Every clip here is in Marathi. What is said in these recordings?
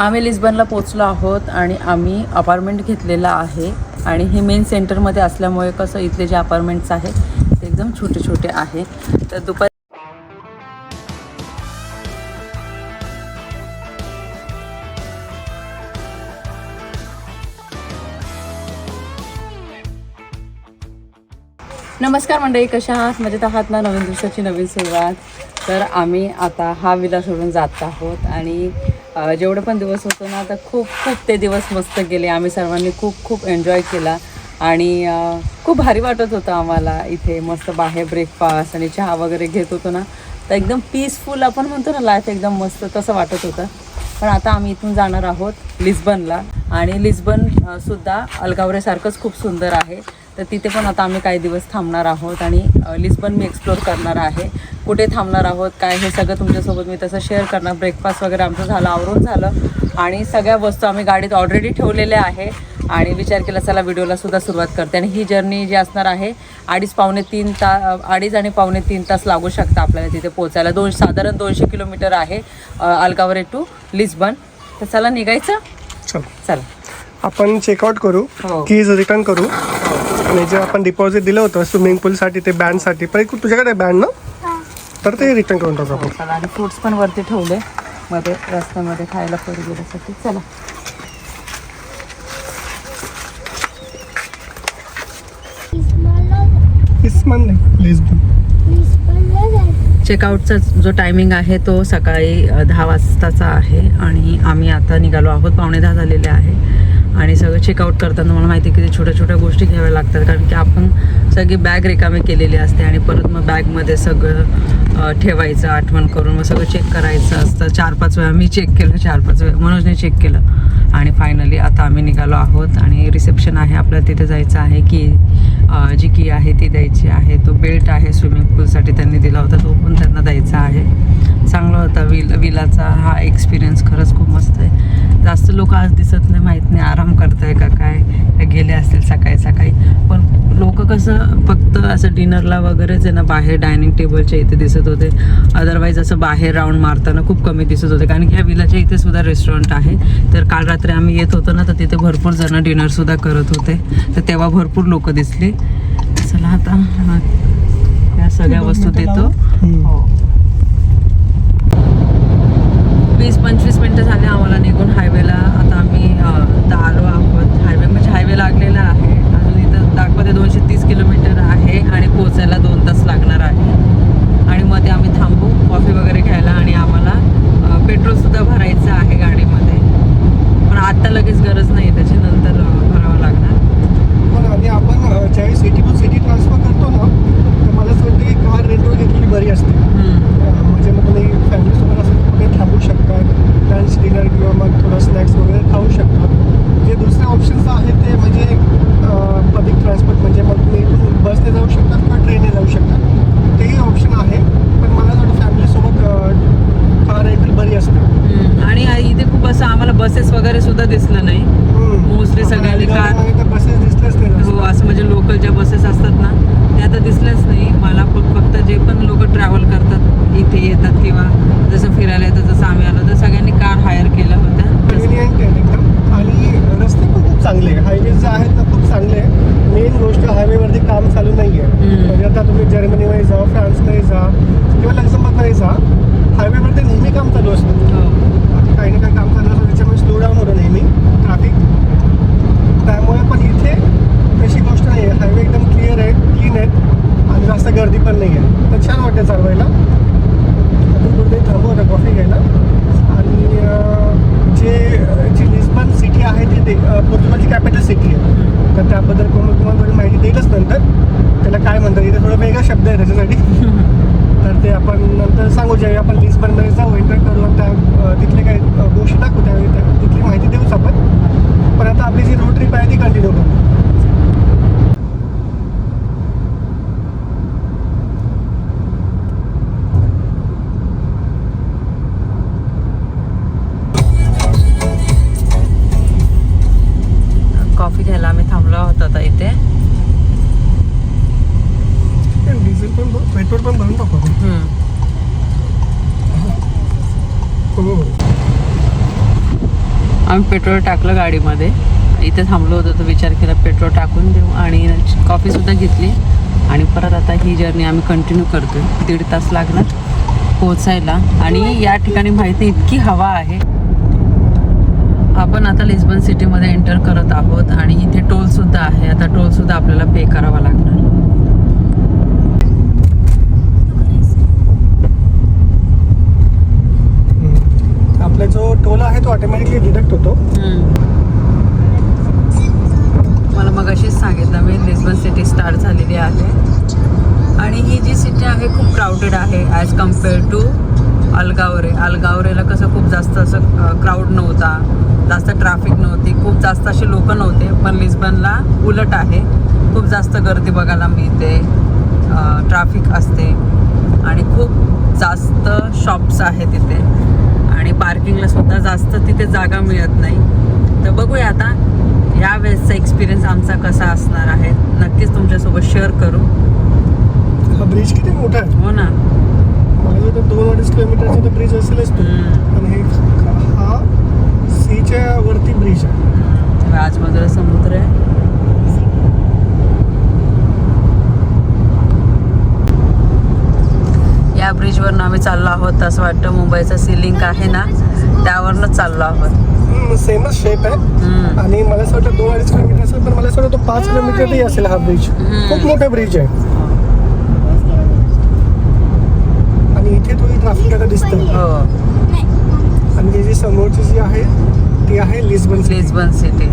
आम्ही लिस्बनला पोचलो आहोत आणि आम्ही अपार्टमेंट घेतलेला आहे. आणि हे मेन सेंटरमध्ये असल्यामुळे कसं इथले जे अपार्टमेंट्स आहेत ते एकदम छोटे छोटे आहे तर दुपारी नमस्कार मंडळी कशा आहात? मजेत आहात ना? नवीन दिवसाची नवीन सुरुवात. तर आम्ही आता हा विला सोडून जात आहोत. आणि जेवढं पण दिवस होतो ना तर खूप खूप ते दिवस मस्त गेले. आम्ही सर्वांनी खूप खूप एन्जॉय केला. आणि खूप भारी वाटत होतं आम्हाला इथे मस्त बाहेर ब्रेकफास्ट आणि चहा वगैरे घेत होतो ना. तर एकदम पीसफुल आपण म्हणतो ना लाईफ एकदम मस्त तसं वाटत होतं. पण आता आम्ही इथून जाणार आहोत लिस्बनला आणि लिस्बन सुद्धा अलगावरेसारखंच खूप सुंदर आहे. तर तिथे पण आता आम्ही काही दिवस थांबणार आहोत आणि लिस्बन मी एक्सप्लोर करणार आहे. कुठे थांबणार आहोत काय हे सगळं तुमच्यासोबत मी तसं शेअर करणार. ब्रेकफास्ट वगैरे आमचं झालं आवरून झालं. आणि सगळ्या वस्तू आम्ही गाडीत ऑलरेडी ठेवलेल्या आहे. आणि विचार केला चला व्हिडिओला सुद्धा सुरुवात करते. आणि ही जर्नी जी असणार आहे अडीच पावणे तीन ता अडीच आणि पावणे तीन तास लागू शकतं आपल्याला तिथे पोचायला दोन साधारण दोनशे किलोमीटर आहे अलगावरे टू लिस्बन तर चला निघायचं? चल. चला. आपण चेकआउट करू हो. कीज रिटर्न करू. आणि जे आपण डिपॉझिट दिलं होतं स्विमिंग पूलसाठी ते बँडसाठी पण एक तुझ्याकडे बँड ना? तर ते रिटर्न करून टाकू आपण. आणि फ्रुट्स पण वरती ठेवले. मध्ये रस्त्यामध्ये खायला पडू गेल्यासाठी. चला. चेकआउटचा जो टायमिंग आहे तो सकाळी दहा वाजताचा आहे. आणि आम्ही आता निघालो आहोत पावणे दहा झालेले आहे. आणि सगळं चेकआउट करताना मला माहिती आहे की ते छोट्या छोट्या गोष्टी घ्याव्या लागतात. कारण की आपण सगळी बॅग रिकामी केलेली असते आणि परत मग बॅगमध्ये सगळं ठेवायचं आठवण करून मग सगळं चेक करायचं असतं. चार पाच वेळा मी चेक केलं चार पाच वेळा मनोजने चेक केलं. आणि फायनली आता आम्ही निघालो आहोत आणि रिसेप्शन आहे आपल्याला तिथे जायचं आहे की जी की आहे ती द्यायची आहे. तो बेल्ट आहे स्विमिंग पूलसाठी त्यांनी दिला होता तो पण त्यांना द्यायचा आहे. चांगला होता. विल विलाचा हा एक्सपिरियन्स खरंच खूप मस्त आहे. जास्त लोक आज दिसत नाही माहीत नाही आराम करताय का काय. गेले असतील सकाळी सकाळी. पण लोक कसं फक्त असं डिनरला वगैरेच आहे ना बाहेर डायनिंग टेबलच्या इथे दिसत होते. अदरवाईज असं बाहेर राऊंड मारताना खूप कमी दिसत होते. कारण की ह्या विलाच्या इथे सुद्धा रेस्टॉरंट आहे. तर काल रात्री आम्ही येत होतो ना तर तिथे भरपूर जण डिनरसुद्धा करत होते. तर तेव्हा भरपूर लोक दिसली. चला आता हा, या सगळ्या वस्तू देतो. हो. वीस पंचवीस मिनटं झाले आम्हाला निघून हायवेला आता आम्ही अं, आहोत. हायवे म्हणजे हायवे लागलेला आहे. अजून इथं दाखवते दोनशे तीस किलोमीटर आहे आणि पोचायला दोन तास लागणार आहे आणि मध्ये आम्ही थांबू कॉफी वगैरे घ्यायला आणि आम्हाला अं, पेट्रोलसुद्धा भरायचं आहे गाडीमध्ये पण आत्ता लगेच गरज नाही त्याची नंतर अं, भरावं लागणार पण आणि आपण अं, ज्यावेळी सिटी टू सिटी ट्रान्सफर करतो ना तर मला असं वाटतं की कार रेंटवर घेतलेली बरी असते हम्म. अं, म्हणजे मग तुम्ही फॅमिलीसोबत असं कुठे थांबू शकता लंच डिनर किंवा मग थोडं स्नॅक्स वगैरे खाऊ शकता जे दुसरे ऑप्शन्स आहेत ते म्हणजे पब्लिक ट्रान्सपोर्ट म्हणजे मग तुम्ही इथून बसने जाऊ शकता किंवा ट्रेनने जाऊ शकता तेही ऑप्शन आहे पण मला असं वाटतं फॅमिलीसोबत कार रेंटल बरी असते हम्म. आणि इथे खूप असं आम्हाला बसेस वगैरे सुद्धा दिसलं नाही. Mostly सगळ्यांनी तर बसेस दिसल्याच नाही हो असं म्हणजे लोकल ज्या बसेस असतात ना त्या तर दिसल्याच नाही. मला फक्त जे पण लोक ट्रॅव्हल करतात इथे येतात किंवा जसं फिरायला येतात जसं आम्ही आलो तर सगळ्यांनी कार हायर केल्या होत्या आणि रस्ते पण खूप चांगले आहे हायवेज जे आहेत ना खूप चांगले आहे मेन गोष्ट हायवेवरती काम चालू नाही आहे. म्हणजे आता तुम्ही जर्मनीमध्ये जा फ्रान्समध्ये जा किंवा लक्झमबर्गमध्ये जा हायवेवरती नेहमी काम चालू असतं. हो. काही ना काही काम चालू असतं त्याच्यामुळे स्लो डाऊन होतं नेहमी. ट्रॅफिक त्यामुळे पण इथे तशी गोष्ट नाही आहे हायवे एकदम क्लिअर आहे क्लीन आहेत आणि जास्त गर्दी पण नाही आहे तर छान वाटतं चालवायला आपण कुठेतरी थांबू आता कॉफी घ्यायला आणि अं, जे जी लिस्बन सिटी आहे ती ते अं, पोर्तुगालची कॅपिटल सिटी आहे तर त्याबद्दल कोण तुम्हाला थोडी माहिती देईलच नंतर त्याला काय म्हणतात इथे थोडा वेगळा शब्द आहे त्याच्यासाठी तर ते आपण नंतर सांगू ज्यावेळी आपण लिस्बनमध्ये जाऊ एंटर करू आणि त्या अं, तिथले काही अं, गोष्टी दाखवू त्यावेळी त्या- तिथली माहिती देऊच आपण पण आता आपली जी रोड ट्रिप आहे ती कंटिन्यू करू कॉफी घ्यायला आम्ही थांबलो आहोत आता इथे डिझेल पण भ- पेट्रोल पण भरून टाकू आपण. हम्म. हो आपण पेट्रोल टाकलं गाडीमध्ये. इथे थांबलो होतो तर विचार केला पेट्रोल टाकून देऊ. आणि कॉफीसुद्धा घेतली. आणि परत आता ही जर्नी आम्ही कंटिन्यू करतो आहे दीड तास लागणार पोचायला आणि या ठिकाणी माहिती इतकी हवा आहे. आपण आता लिस्बन सिटीमध्ये एंटर करत आहोत. आणि इथे टोलसुद्धा आहे. आता टोलसुद्धा आपल्याला पे करावा लागणार. आपला जो टोल आहे तो ऑटोमॅटिकली डिडक्ट होतो. मला मग अशीच सांगितलं मी लिस्बन सिटी स्टार्ट झालेली आहे. आणि ही जी सिटी आहे खूप क्राऊडेड आहे ॲज कंपेअर टू अलगावरे. अलगावरेला कसं खूप जास्त असं क्राऊड नव्हता. जास्त ट्रॅफिक नव्हती. खूप जास्त असे लोक नव्हते पण लिस्बनला उलट आहे. खूप जास्त गर्दी बघायला मिळते ट्रॅफिक असते. आणि खूप जास्त शॉप्स आहे तिथे आणि पार्किंगला सुद्धा जास्त तिथे जागा मिळत नाही. तर बघूया आता या वेळेसचा एक्सपिरियन्स आमचा कसा असणार आहे. नक्कीच तुमच्यासोबत शेअर करू. हा ब्रिज किती मोठा आहे? हो ना. वाटतं दोन अडीच किलोमीटरचा तर ब्रिज असेलच तो. आणि हे हा सीच्या वरती ब्रिज आहे. आजबाजूला समुद्र आहे या ब्रिजवरनं आम्ही चाललो आहोत असं वाटतं. मुंबईचं सिलिंग आहे ना त्यावरनंच चाललो आहोत. सेमच शेप आहे. आणि मला असं वाटतं दोन अडीच किलोमीटर असेल पण मला असं वाटतं तो पाच किलोमीटरही असेल हा ब्रिज. खूप मोठा ब्रिज आहे. आणि इथे थोडी ट्रॅफिक आता दिसतं. हो. आणि ही जी समोरची जी आहे ती आहे लिस्बन. लिस्बन सिटी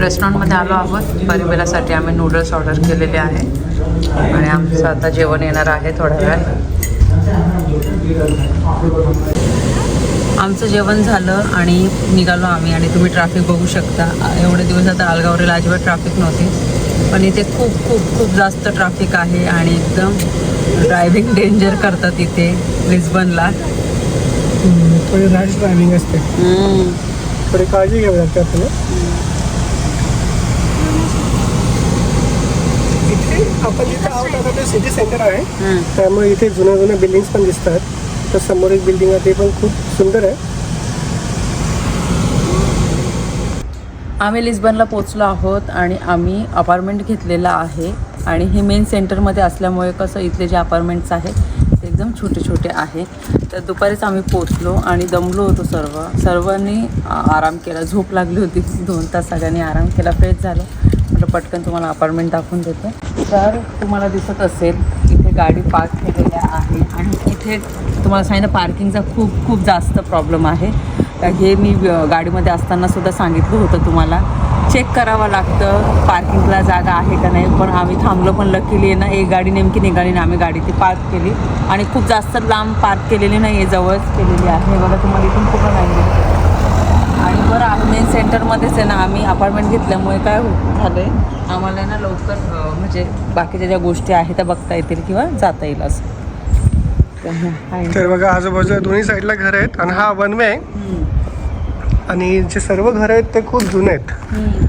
रेस्टॉरंटमध्ये आलो आहोत. परिबेलासाठी आम्ही नूडल्स ऑर्डर केलेले आहे. आणि आमचं आता जेवण येणार आहे थोड्या वेळात आमचं जेवण झालं आणि निघालो आम्ही आणि तुम्ही ट्रॅफिक बघू शकता. एवढे दिवस आता अलगावरेला अजिबात ट्रॅफिक नव्हती. पण इथे खूप खूप खूप जास्त ट्रॅफिक आहे आणि एकदम ड्रायव्हिंग डेंजर करतात इथे लिस्बनला थोडी रॅश ड्रायव्हिंग असते. थोडी काळजी घ्यावी लागते आपल्याला इथे आपण जिथे आहोत आता ते सिटी सेंटर आहे. त्यामुळे इथे जुन्या जुन्या बिल्डिंग्स पण दिसतात. तर समोर एक बिल्डिंग आहे ते पण खूप सुंदर आहे. आम्ही लिस्बनला पोचलो आहोत आणि आम्ही अपार्टमेंट घेतलेला आहे. आणि हे मेन सेंटरमध्ये असल्यामुळे कसं इथले जे अपार्टमेंट्स आहेत ते एकदम छोटे छोटे आहे. तर दुपारीच आम्ही पोचलो आणि दमलो होतो सर्व. सर्वांनी आराम केला. झोप लागली होती. दोन तास सगळ्यांनी आराम केला. फ्रेश झालं. म्हटलं पटकन तुम्हाला अपार्टमेंट दाखवून देते. तर तुम्हाला दिसत असेल इथे गाडी पार्क केलेल्या आहे आणि इथे तुम्हाला सांगितलं पार्किंगचा खूप खूप जास्त प्रॉब्लेम आहे. हे मी गाडीमध्ये असताना सुद्धा सांगितलं होतं तुम्हाला. चेक करावं लागतं पार्किंगला जागा आहे का नाही. पण आम्ही थांबलो पण लकीली आहे ना एक गाडी नेमकी निघाली ना आम्ही गाडी ती पार्क केली. आणि खूप जास्त लांब पार्क केलेली नाही आहे जवळच केलेली आहे. बघा तुम्हाला इथून कुठं नाही आणि बरं आम्ही मेन सेंटरमध्येच आहे ना आम्ही अपार्टमेंट घेतल्यामुळे काय झालं आहे आम्हाला ना लवकर म्हणजे बाकीच्या ज्या गोष्टी आहेत त्या बघता येतील किंवा जाता येईल असं. तर बघा आजूबाजूला दोन्ही साईडला घर आहेत आणि हा वन वे आहे. आणि जे सर्व घर आहेत ते खूप जुने आहेत.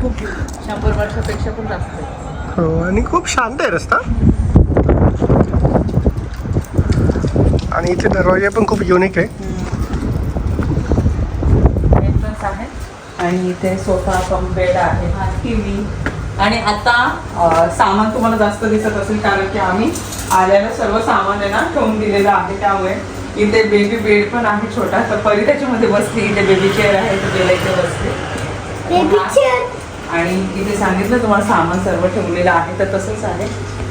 खूप शंभर वर्षापेक्षा पण जास्त. हो आणि खूप शांत आहे रस्ता. आणि इथे दरवाजे पण खूप युनिक आहे एंट्रन्स आहे आणि इथे सोफा कम बेड आहे हा टी व्ही आणि आता सामान तुम्हाला जास्त दिसत असेल कारण की आम्ही आल्याला सर्व सामान आहे ना ठेवून दिलेलं आहे. त्यामुळे इथे बेबी बेड पण आहे छोटा. तर परी त्याच्यामध्ये बसली. इथे बेबी चेअर आहे तर त्याला इथे बसते आणि इथे सांगितलं तुम्हाला सामान सर्व ठेवलेलं आहे. तर तसंच आहे.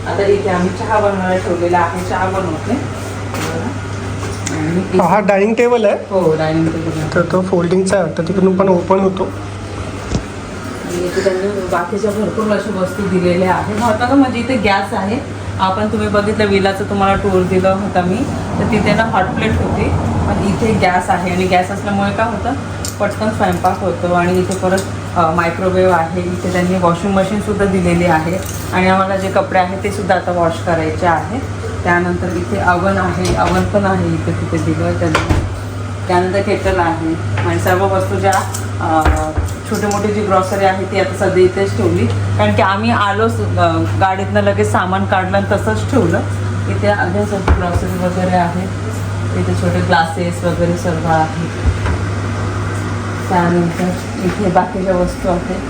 आता इथे आम्ही चहा बनवायला ठेवलेला आहे. चहा बनवते. हा डायनिंग टेबल आहे. हो डायनिंग टेबल तर तो फोल्डिंगचा आहे. तर तिकडून पण ओपन होतो. आणि इथे त्यांनी बाकीच्या भरपूर अशा वस्तू दिलेल्या आहेत. महत्वाचं म्हणजे इथे गॅस आहे. आपण तुम्ही बघितलं विलाचं तुम्हाला टूर दिलं होता मी. तर तिथे ना हॉट प्लेट होती. पण इथे गॅस आहे. आणि गॅस असल्यामुळे काय होतं पटकन स्वयंपाक होतो. आणि इथे परत मायक्रोवेव्ह आहे. इथे त्यांनी वॉशिंग मशीनसुद्धा दिलेली आहे. आणि आम्हाला जे कपडे आहेत ते सुद्धा आता वॉश करायचे आहे त्यानंतर इथे अवन आहे अवन पण आहे इथे तिथे दिलं त्यांनी. त्यानंतर केटल आहे. आणि सर्व वस्तू ज्या छोटी मोठी जी ग्रॉसरी आहे ती आता सध्या इथेच ठेवली. कारण की आम्ही आलोच गाडीतनं लगेच सामान काढलं आणि तसंच ठेवलं. इथे अभ्यास ग्रॉसरी वगैरे आहे. इथे छोटे ग्लासेस वगैरे सर्व आहे. त्यानंतर इथे बाकीच्या वस्तू आहेत.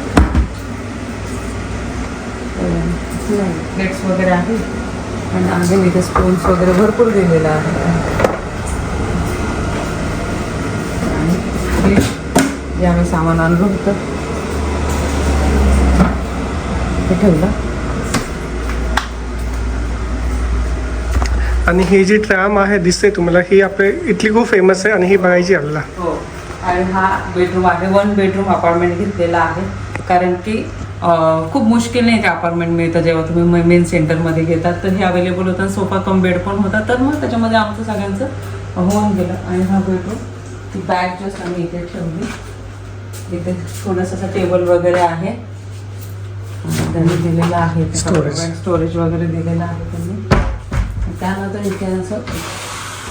प्लेट्स वगैरे आहेत. आणि अजून इथे स्पून्स वगैरे भरपूर दिलेलं आहे. आणि जे आम्ही सामान आणलं होतं ते ठेवलं. आणि ही जी ट्रॅम आहे दिसते तुम्हाला ही आपल्या इथली खूप फ़ेमस आहे आणि ही बघायची आपल्याला हो. आणि हा बेडरूम आहे वन बेडरूम अपार्टमेंट घेतलेला आहे. कारण की खूप मुश्किल नाही ते अपार्टमेंट मिळतं जेव्हा तुम्ही मेन सेंटरमध्ये घेतात. तर हे अवेलेबल होतं सोफा कम बेड पण होता. तर मग त्याच्यामध्ये आमचं सगळ्यांचं होऊन गेलं आणि हा बेडरूम. ती बॅग जस्ट आम्ही इथे ठेवली. इथे थोडंसं असं टेबल वगैरे आहे. त्यांनी दिलेलं आहे. स्टोरेज वगैरे दिलेलं आहे त्यांनी. त्यानंतर इथे असं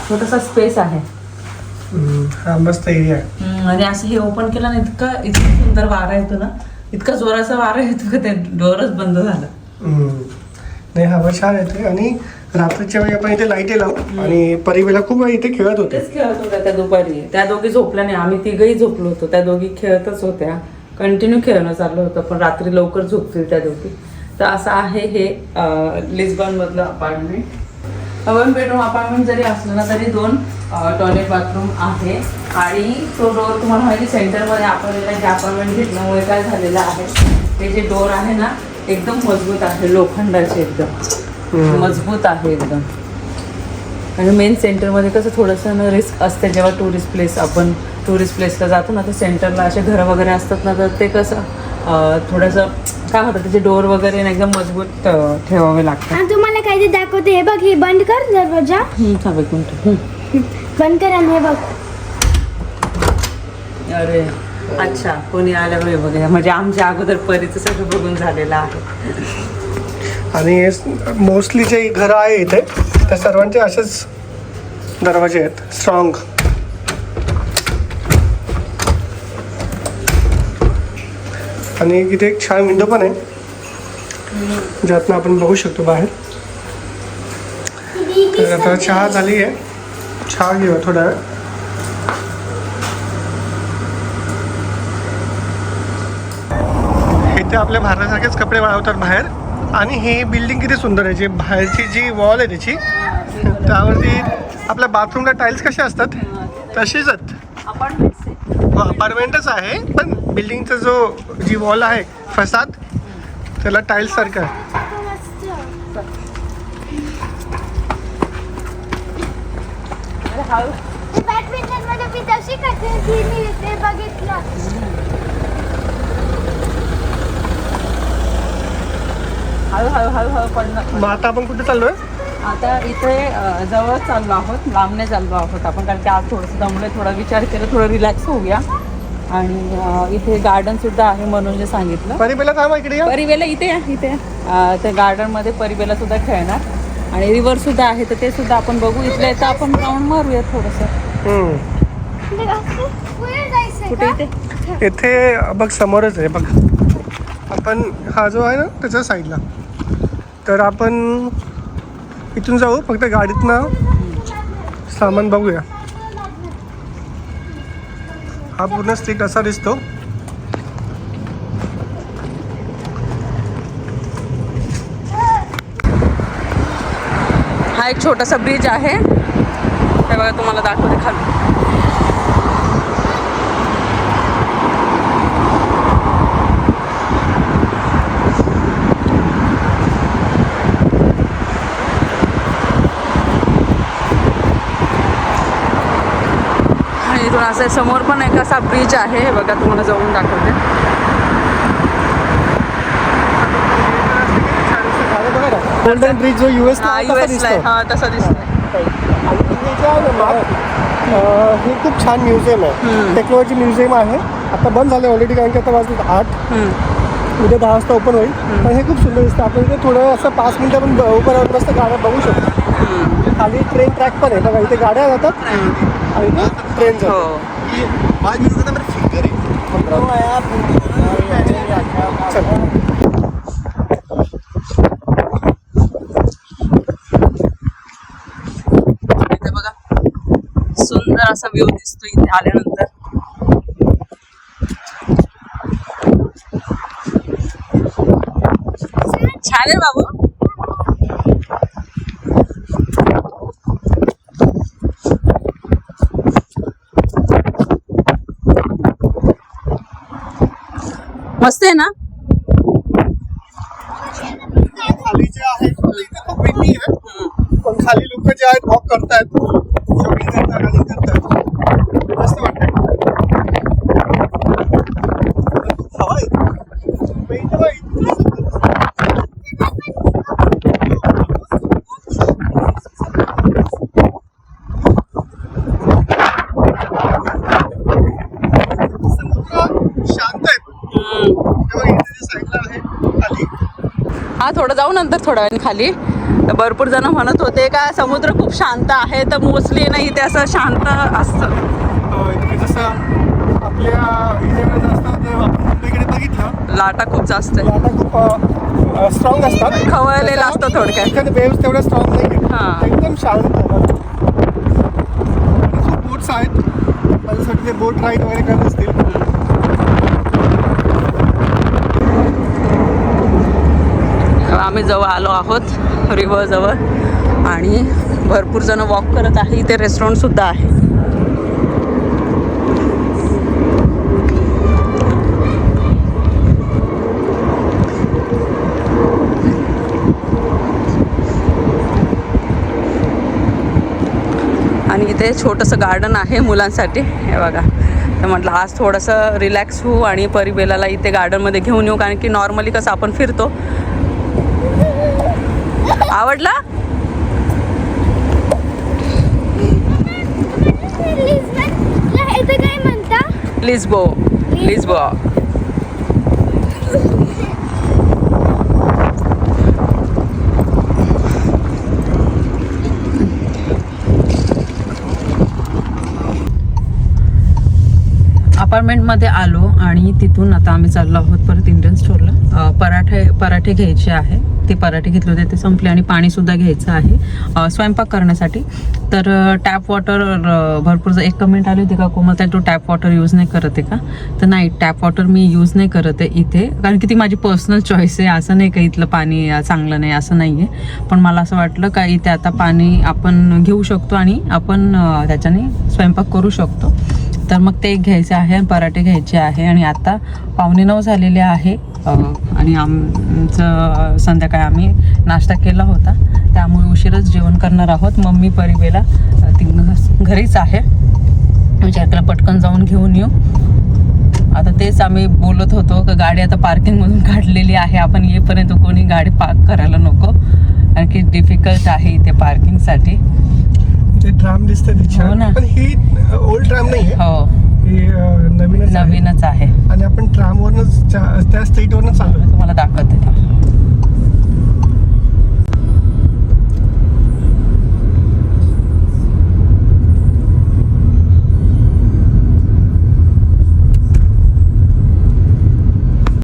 छोटासा स्पेस आहे. हा मस्त एरिया आणि असं हे ओपन केलं ना इतकं इतकं सुंदर वारा येतो ना. इतका जोराचा वारा येतो का ते डोअरच बंद झालं. नाही हवा छान येते आणि रात्रीच्या वेळी आपण इथे लाईटी लावू. आणि परिवेला खूप वेळ इथे खेळत होते. खेळत होत्या त्या दुपारी. त्या दोघी झोपल्या नाही. आम्ही तिघही झोपलो होतो. त्या दोघी खेळतच होत्या. कंटिन्यू खेळणं चाललं होतं पण रात्री लवकर झोपतील त्या दोघी. तर असं आहे हे लिस्बन मधलं अपार्टमेंट वन बेडरूम अपार्टमेंट जरी असलं ना तरी दोन टॉयलेट बाथरूम आहे. आणि तो डोअर तुम्हाला माहिती सेंटरमध्ये आपण जे अपार्टमेंट घेतल्यामुळे काय झालेलं आहे ते जे डोअर आहे ना एकदम मजबूत आहे लोखंडाचे एकदम. मजबूत आहे एकदम. आणि मेन सेंटरमध्ये कसं थोडंसं ना रिस्क असते जेव्हा टुरिस्ट प्लेस आपण टुरिस्ट प्लेसला जातो ना तर सेंटरला असे घरं वगैरे असतात ना तर ते कसं थोडंसं काय म्हणतात त्याचे डोअर वगैरे ना एकदम मजबूत ठेवावे लागतात. तुम्हाला काहीतरी दाखवते हे बघ हे बंद कर दरवाजा हम्म, थांब एक मिनिट हम्म. बंद कर आणि हे बघ अरे अच्छा कोणी आल्यामुळे बघा म्हणजे आमच्या अगोदर परीचं सगळं बघून झालेलं आहे आणि मोस्टली जे घरं आहे इथे त्या सर्वांचे असेच दरवाजे आहेत स्ट्रॉंग आणि इथे एक छान विंडो पण आहे ज्यातनं आपण बघू शकतो बाहेर तर आता चहा झाली आहे. चहा घेऊया थोडा वेळ. इथे आपल्या भारतासारखेच कपडे वाळवतात बाहेर. आणि ही बिल्डिंग किती सुंदर आहे. जी बाहेरची जी वॉल आहे त्याची त्यावरती आपल्या बाथरूमला टाईल्स कसे असतात? तशीच आहेत. अपार्टमेंटच आहे पण बिल्डिंगचा जो जी वॉल आहे फसाद त्याला टाईल्स सारखं आहे बॅडमिंटनमध्ये मी तशी करते ती मी ते बघितलं हळूहळू हळूहळू पडणार मग आता आपण कुठे चाललोय? आता इथे अ, जवळ चाललो आहोत लांबने चाललो आहोत आपण कारण की आज थोडंसं दमले थोडा विचार केला थोडं रिलॅक्स होऊया. आणि इथे गार्डन सुद्धा आहे म्हणून जे सांगितलं. परिबेला थांबा इकडे या. परिबेला इथे या इथे त्या गार्डनमध्ये परिबेला सुद्धा खेळणार. आणि रिव्हर सुद्धा आहे तर ते सुद्धा आपण बघू. इथल्या इथं आपण राऊंड मारूया थोडंसं. कुठे इथे? बघ समोरच आहे बघ. आपण हा जो आहे ना त्याच्या साईडला तर आपण इथून जाऊ फक्त गाडीतनं सामान बघूया. हा पूर्ण स्ट्रीट असा दिसतो. हा एक छोटासा ब्रिज आहे. हे बघा तुम्हाला दाखवते खाली. इथून असं समोर पण एक असा ब्रिज आहे. हे बघा तुम्हाला जाऊन दाखवते. गोल्डन ब्रिज जो युएस हा. हा तसा दिसतोय. हे. खूप छान म्युझियम आहे. टेक्नॉलॉजी म्युझियम आहे. आता बंद झालं ऑलरेडी कारण की आता वाजले आठ. उद्या दहा वाजता ओपन होईल. पण हे खूप सुंदर दिसतं आपण इथे थोडं असं पाच मिनिटं आपण ब- उभं राहून मस्त गाड्या बघू शकतो. खाली ट्रेन ट्रॅक पण आहे. बघा इथे गाड्या जातात. आणि ट्रेन हो. व्ह्यू दिसतो इथे आल्यानंतर. छान आहे बाबू. मस्त आहे ना? खाली जे आहे. खाली लोक जे आहेत वॉक करतायत. हा थोडं जाऊ नंतर थोड्या वेळाने खाली. तर भरपूर जण म्हणत होते का समुद्र खूप शांत आहे तर मोस्टली ना इथे असं शांत असतं. ते बघितलं. लाटा खूप जास्त स्ट्रॉंग असतात. खवळलेलं असतं थोडक्यात. वेव्स तेवढ्या स्ट्रॉंग नाही हां. एकदम शांत बोट्स आहेत. माझ्यासाठी ते बोट राईड वगैरे करत असतील. आम्ही जवळ आलो आहोत रिव्हरजवळ आणि भरपूर जण वॉक करत आहे. इथे रेस्टॉरंटसुद्धा आहे. आणि इथे छोटंसं गार्डन आहे मुलांसाठी. हे बघा. तर म्हटलं आज थोडंसं रिलॅक्स होऊ आणि परिबेलाला इथे गार्डनमध्ये घेऊन येऊ. कारण की नॉर्मली कसं आपण फिरतो आवडला? लिस्बो. लिस्बो. अपार्टमेंटमध्ये आलो आणि तिथून आता आम्ही चाललो आहोत परत इंडियन स्टोरला. पराठे पराठे घ्यायचे आहे. ते पराठे घेतले होते ते संपले आणि पाणीसुद्धा घ्यायचं आहे स्वयंपाक करण्यासाठी. तर टॅप वॉटर भरपूर एक कमेंट आली होती का कोमल तू टॅप वॉटर यूज नाही करत आहे का? तर नाही टॅप वॉटर मी यूज नाही करत आहे इथे कारण की ती माझी पर्सनल चॉईस आहे. असं नाही का इथलं पाणी चांगलं नाही असं नाही आहे. पण मला असं वाटलं का इथे आता पाणी आपण घेऊ शकतो आणि आपण त्याच्याने स्वयंपाक करू शकतो. तर मग ते एक घ्यायचं आहे आणि पराठे घ्यायचे आहे. आणि आता पावणे नऊ झालेले आहे. आणि आमचं संध्याकाळी आम्ही नाश्ता केला होता. त्यामुळे उशीरच जेवण करणार आहोत. मम्मी परिबेला ती घरीच आहे. विचार केला पटकन जाऊन घेऊन येऊ. आता तेच आम्ही बोलत होतो का गाडी आता पार्किंगमधून काढलेली आहे. आपण येईपर्यंत कोणी गाडी पार्क करायला नको. कारण की डिफिकल्ट आहे इथे पार्किंगसाठी ड्राम दिसते हो ना. ही ओल्ड ड्राम नाही हो. ही नवीनच आहे. नवीनच आहे. आणि आपण ट्रामवरनच त्या स्ट्रीटवरनच चाललो तुम्हाला दाखवते.